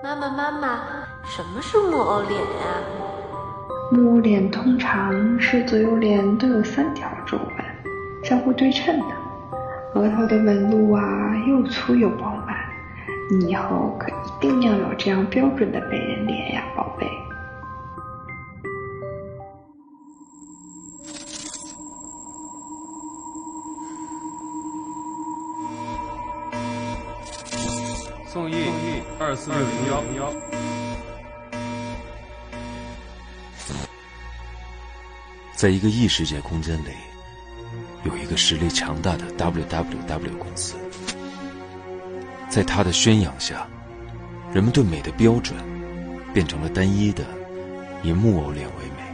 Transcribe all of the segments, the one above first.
妈妈，妈妈，什么是木偶脸呀？木偶脸通常是左右脸都有三条皱纹，相互对称的，额头的纹路啊又粗又饱满。你以后可一定要有这样标准的美人脸呀，宝贝。宋轶二四六零幺。在一个异世界空间里，有一个实力强大的 WWW 公司，在他的宣扬下，人们对美的标准变成了单一的，以木偶脸为美。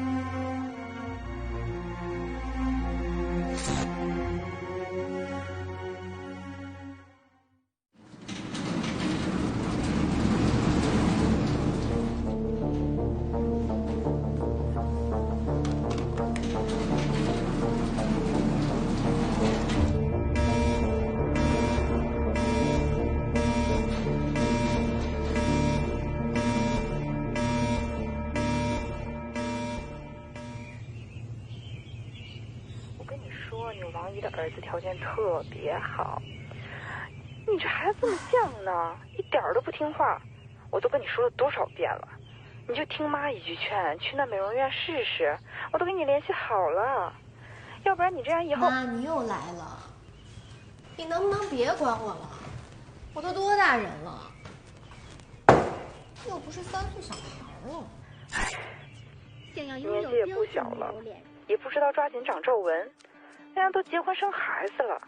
跟你说，你王姨的儿子条件特别好，你这孩子这么犟呢，一点儿都不听话。我都跟你说了多少遍了，你就听妈一句劝，去那美容院试试。我都给你联系好了，要不然你这样以后……妈，你又来了，你能不能别管我了？我都多大人了，又不是三岁小孩了。年纪也不小了，也不知道抓紧长皱纹，人家都结婚生孩子了，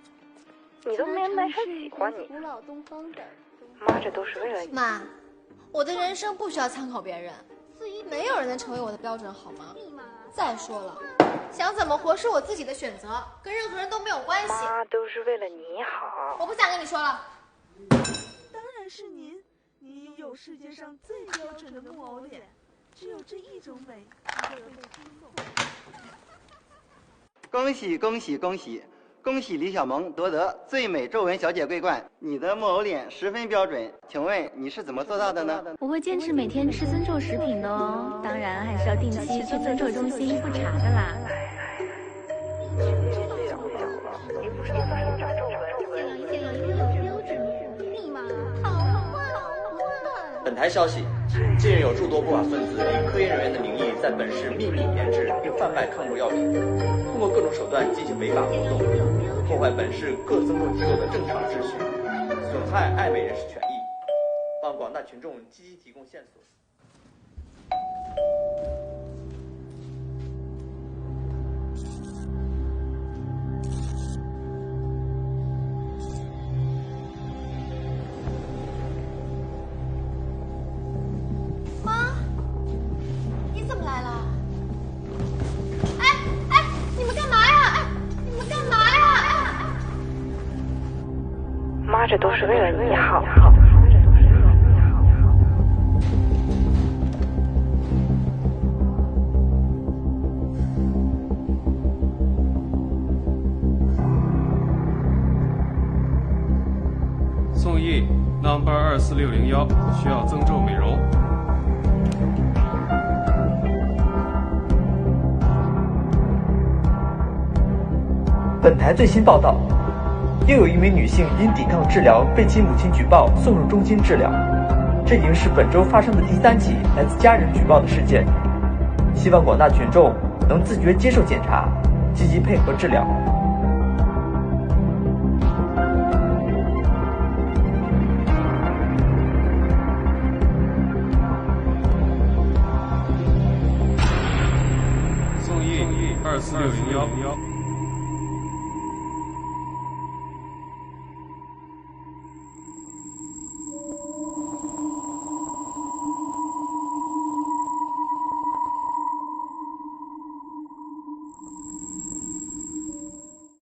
你都没男生喜欢你。妈，这都是为了你。妈，我的人生不需要参考别人，没有人能成为我的标准，好吗？再说了，想怎么活是我自己的选择，跟任何人都没有关系。妈，都是为了你好。我不想跟你说了。当然是您，您有世界上最标准的木偶脸，只有这一种美才会被听颂。恭喜恭喜恭喜！恭喜李小萌夺得最美皱纹小姐桂冠。你的木偶脸十分标准，请问你是怎么做到的呢？我会坚持每天吃增皱食品的哦，当然还是要定期去增皱中心复查的啦。本台消息，近日有诸多不法分子以科研人员的名义，在本市秘密研制并贩卖抗皱药品，通过各种手段进行违法活动，破坏本市各增重机构的正常秩序，损害爱美人士权益，望广大群众积极提供线索。妈，这都是为了你好。宋轶，number 二四六零幺，需要增皱美容。本台最新报道，又有一名女性因抵抗治疗被其母亲举报送入中心治疗，这已经是本周发生的第三起来自家人举报的事件。希望广大群众能自觉接受检查，积极配合治疗。宋轶，二四六零幺。